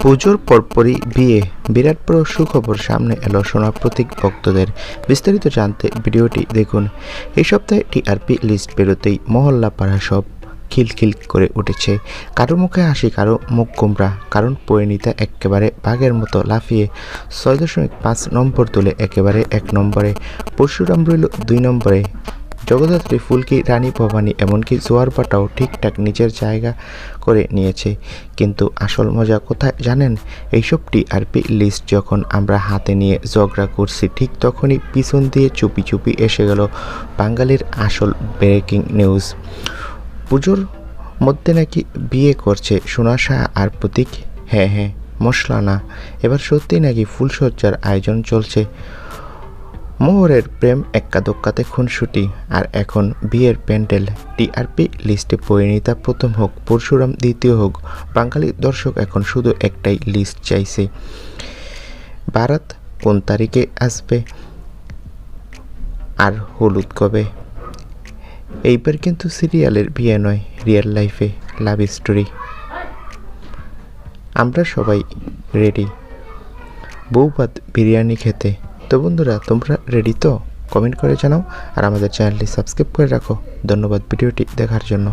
পুজোর পরপরই বিয়ে। বিরাট বড় সুখবর সামনে এলো সোনা প্রতীক ভক্তদের। বিস্তারিত জানতে ভিডিওটি দেখুন। এই সপ্তাহে টিআরপি লিস্ট বেরোতেই মহল্লা পাড়া সব খিলখিল করে উঠেছে। কারও মুখে হাসি, কারও মুখ কুমড়া কারণ পরিণীতা একেবারে বাঘের মতো লাফিয়ে ছয় দশমিক পাঁচ নম্বর তুলে একেবারে এক নম্বরে। পরশুরাম রইল দুই নম্বরে। জগদ্ধাত্রী ফুলকি রানী ভবানী এমনকি জোয়ার পাটাও ঠিকঠাক নিজের জায়গা করে নিয়েছে। কিন্তু আসল মজা কোথায় জানেন? এইসব টিআরপি লিস্ট যখন আমরা হাতে নিয়ে ঝগড়া করছি, ঠিক তখনই পিছন দিয়ে চুপি চুপি এসে গেল বাঙালির আসল ব্রেকিং নিউজ। পুজোর মধ্যে নাকি বিয়ে করছে সোনা শাহ আর প্রতীক? হ্যাঁ হ্যাঁ মশলা না। এবার সত্যি নাকি ফুলসজ্জার আয়োজন চলছে। মোহরের প্রেম এক্কা দোক্কাতে খুনসুটি আর এখন বিয়ের প্যান্ডেল টিআরপি লিস্টে পরিণীতা প্রথম হোক, পরশুরাম দ্বিতীয় হোক, বাঙালি দর্শক এখন শুধু একটাই লিস্ট চাইছে। বারাত কোন তারিখে আসবে? আর হলুদ কবে? এইবার কিন্তু সিরিয়ালের বিয়ে নয়, রিয়েল লাইফে লাভ স্টোরি। আমরা সবাই রেডি। বৌভাত বিরিয়ানি খেতে। তো বন্ধুরা, তোমরা রেডি তো? কমেন্ট করে জানাও আর আমাদের চ্যানেলটি সাবস্ক্রাইব করে রাখো। ধন্যবাদ ভিডিওটি দেখার জন্য।